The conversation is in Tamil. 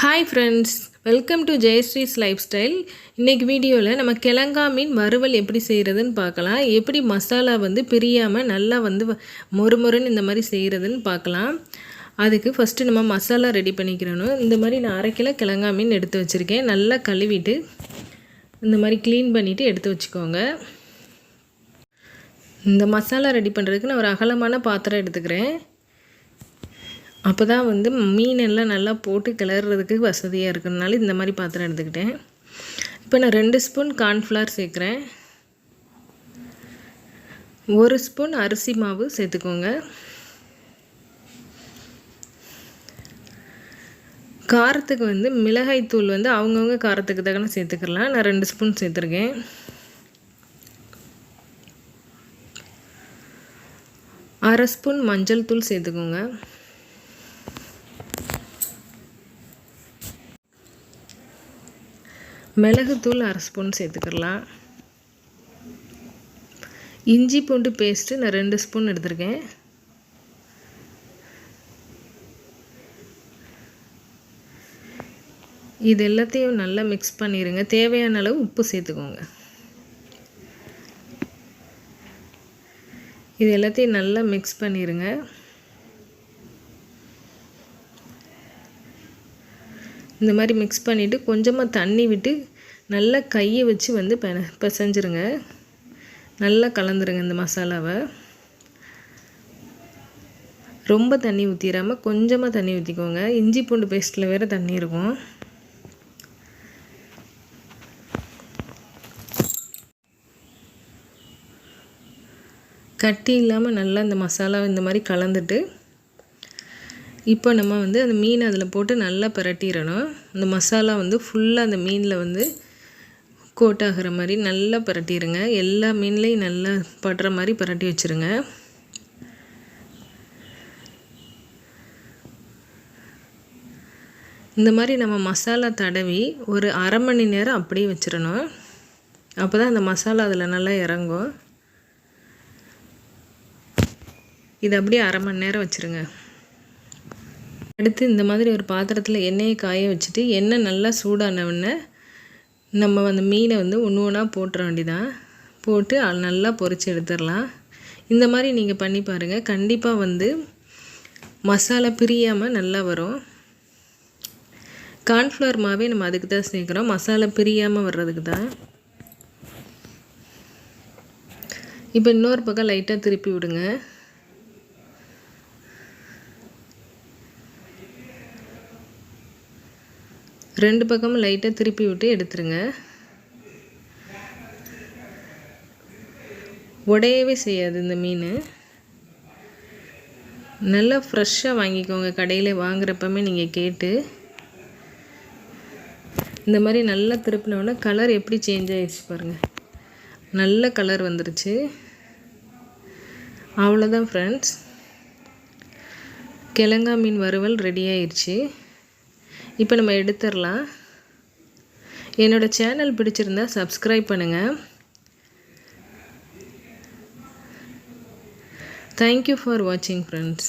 Hi friends welcome to Jayashree's lifestyle இன்றைக்கி வீடியோவில் நம்ம கிழங்கா மீன் வறுவல் எப்படி செய்கிறதுன்னு பார்க்கலாம். எப்படி மசாலா வந்து பிரியாமல் நல்லா வந்து மொறுமொறுன்னு இந்த மாதிரி செய்கிறதுன்னு பார்க்கலாம். அதுக்கு ஃபஸ்ட்டு நம்ம மசாலா ரெடி பண்ணிக்கிறணும். இந்த மாதிரி நான் அரை கிலோ கிழங்கா மீன் எடுத்து வச்சுருக்கேன். நல்லா கழுவிட்டு இந்த மாதிரி க்ளீன் பண்ணிவிட்டு எடுத்து வச்சுக்கோங்க. இந்த மசாலா ரெடி பண்ணுறதுக்கு நான் ஒரு அகலமான பாத்திரம் எடுத்துக்கிறேன். அப்போ தான் வந்து மீன் எல்லாம் நல்லா போட்டு கிளறதுக்கு வசதியாக இருக்கிறதுனால இந்த மாதிரி பாத்திரம் எடுத்துக்கிட்டேன். இப்போ நான் ரெண்டு ஸ்பூன் கார்ன்ஃப்ளவர் சேர்க்குறேன். ஒரு ஸ்பூன் அரிசி மாவு சேர்த்துக்கோங்க. காரத்துக்கு வந்து மிளகாய் தூள் வந்து அவங்கவுங்க காரத்துக்கு தக்கன சேர்த்துக்கலாம். நான் ரெண்டு ஸ்பூன் சேர்த்துருக்கேன். அரை ஸ்பூன் மஞ்சள் தூள் சேர்த்துக்கோங்க. மிளகுத்தூள் அரை ஸ்பூன் சேர்த்துக்கலாம். இஞ்சி பூண்டு பேஸ்ட்டு நான் ரெண்டு ஸ்பூன் எடுத்திருக்கேன். இது எல்லாத்தையும் நல்லா மிக்ஸ் பண்ணிடுங்க தேவையான அளவு உப்பு சேர்த்துக்கோங்க. இது எல்லாத்தையும் நல்லா மிக்ஸ் பண்ணிடுங்க இந்த மாதிரி மிக்ஸ் பண்ணிவிட்டு கொஞ்சமாக தண்ணி விட்டு நல்லா கையை வச்சு வந்து பெ பிசைஞ்சிருங்க. நல்லா கலந்துருங்க இந்த மசாலாவை. ரொம்ப தண்ணி ஊற்றிடாமல் கொஞ்சமாக தண்ணி ஊற்றிக்கோங்க இஞ்சி பூண்டு பேஸ்ட்டில் வேறு தண்ணி இருக்கும். கட்டி இல்லாமல் நல்லா இந்த மசாலாவை இந்த மாதிரி கலந்துட்டு இப்போ நம்ம வந்து அந்த மீன் அதில் போட்டு நல்லா பரட்டிடணும். அந்த மசாலா வந்து ஃபுல்லாக அந்த மீனில் வந்து கோட் ஆகிற மாதிரி நல்லா பரட்டிடுங்க எல்லா மீன்லேயும் நல்லா படுற மாதிரி பரட்டி வச்சுருங்க. இந்த மாதிரி நம்ம மசாலா தடவி ஒரு அரை மணி நேரம் அப்படியே வச்சிடணும். அப்போ தான் அந்த மசாலா அதில் நல்லா இறங்கும். இது அப்படியே அரை மணி நேரம் வச்சுருங்க. அடுத்து இந்த மாதிரி ஒரு பாத்திரத்தில் எண்ணெயை காய வச்சுட்டு எண்ணெய் நல்லா சூடானவுடனே நம்ம அந்த மீனை வந்து ஒன்று ஒன்றா போட்டுற வேண்டிதான் போட்டு நல்லா பொறிச்சு எடுத்துடலாம். இந்த மாதிரி நீங்கள் பண்ணி பாருங்கள் கண்டிப்பாக வந்து மசாலா பிரியாமல் நல்லா வரும். கார்ன்ஃப்ளவர் மாவே நம்ம அதுக்கு தான் சேர்க்குறோம். மசாலா பிரியாமல் வர்றதுக்கு தான். இப்போ இன்னொரு பக்கம் லைட்டாக திருப்பி விடுங்க. ரெண்டு பக்கமும் லைட்டாக திருப்பி விட்டு எடுத்துருங்க. உடையவே செய்யாது இந்த மீன். நல்லா ஃப்ரெஷ்ஷாக வாங்கிக்கோங்க. கடையில் வாங்குறப்பமே நீங்கள் கேட்டு. இந்த மாதிரி நல்லா திருப்பினோடனே கலர் எப்படி சேஞ்ச் ஆகிடுச்சு பாருங்கள் நல்ல கலர் வந்துருச்சு. அவ்வளோதான் ஃப்ரெண்ட்ஸ் கிழங்கா மீன் வறுவல் ரெடி ஆயிடுச்சு இப்போ நம்ம எடுத்துடலாம். என்னோடய சேனல் பிடிச்சிருந்தா சப்ஸ்கிரைப் பண்ணுங்கள் தேங்க்யூ ஃபார் வாட்சிங் ஃப்ரெண்ட்ஸ்